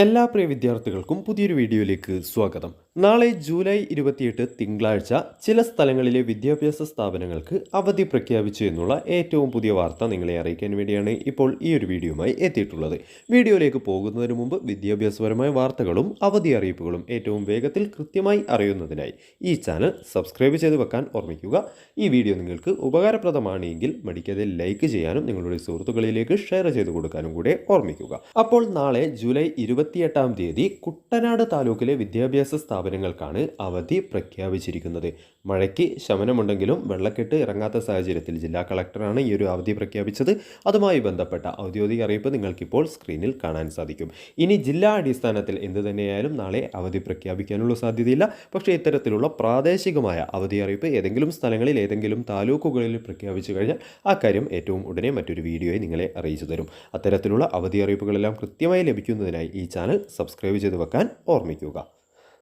എല്ലാ പ്രിയ വിദ്യാർത്ഥികൾക്കും പുതിയൊരു വീഡിയോയിലേക്ക് സ്വാഗതം. നാളെ ജൂലൈ ഇരുപത്തിയെട്ട് തിങ്കളാഴ്ച ചില സ്ഥലങ്ങളിലെ വിദ്യാഭ്യാസ സ്ഥാപനങ്ങൾക്ക് അവധി പ്രഖ്യാപിച്ചു എന്നുള്ള ഏറ്റവും പുതിയ വാർത്ത നിങ്ങളെ അറിയിക്കാൻ വേണ്ടിയാണ് ഇപ്പോൾ ഈ ഒരു വീഡിയോയുമായി എത്തിയിട്ടുള്ളത്. വീഡിയോയിലേക്ക് പോകുന്നതിന് മുമ്പ് വിദ്യാഭ്യാസപരമായ വാർത്തകളും അവധി അറിയിപ്പുകളും ഏറ്റവും വേഗത്തിൽ കൃത്യമായി അറിയുന്നതിനായി ഈ ചാനൽ സബ്സ്ക്രൈബ് ചെയ്ത് വെക്കാൻ ഓർമ്മിക്കുക. ഈ വീഡിയോ നിങ്ങൾക്ക് ഉപകാരപ്രദമാണെങ്കിൽ മടിക്കാതെ ലൈക്ക് ചെയ്യാനും നിങ്ങളുടെ സുഹൃത്തുക്കളിലേക്ക് ഷെയർ ചെയ്ത് കൊടുക്കാനും കൂടെ ഓർമ്മിക്കുക. അപ്പോൾ നാളെ ജൂലൈ ഇരുപത്തിയെട്ടാം തീയതി കുട്ടനാട് താലൂക്കിലെ വിദ്യാഭ്യാസ സ്ഥാപനങ്ങൾക്കാണ് അവധി പ്രഖ്യാപിച്ചിരിക്കുന്നത്. മഴയ്ക്ക് ശമനമുണ്ടെങ്കിലും വെള്ളക്കെട്ട് ഇറങ്ങാത്ത സാഹചര്യത്തിൽ ജില്ലാ കളക്ടറാണ് ഈ ഒരു അവധി പ്രഖ്യാപിച്ചത്. അതുമായി ബന്ധപ്പെട്ട ഔദ്യോഗിക അറിയിപ്പ് നിങ്ങൾക്കിപ്പോൾ സ്ക്രീനിൽ കാണാൻ സാധിക്കും. ഇനി ജില്ലാ അടിസ്ഥാനത്തിൽ എന്ത് തന്നെയായാലും നാളെ അവധി പ്രഖ്യാപിക്കാനുള്ള സാധ്യതയില്ല. പക്ഷേ ഇത്തരത്തിലുള്ള പ്രാദേശികമായ അവധി അറിയിപ്പ് ഏതെങ്കിലും സ്ഥലങ്ങളിൽ ഏതെങ്കിലും താലൂക്കുകളിൽ പ്രഖ്യാപിച്ചു കഴിഞ്ഞാൽ ആ കാര്യം ഏറ്റവും ഉടനെ മറ്റൊരു വീഡിയോയിൽ നിങ്ങളെ അറിയിച്ചു തരും. അത്തരത്തിലുള്ള അവധി അറിയിപ്പുകളെല്ലാം കൃത്യമായി ലഭിക്കുന്നതിനായി ഈ ചാനൽ സബ്സ്ക്രൈബ് ചെയ്ത് വെക്കാൻ ഓർമ്മിക്കുക.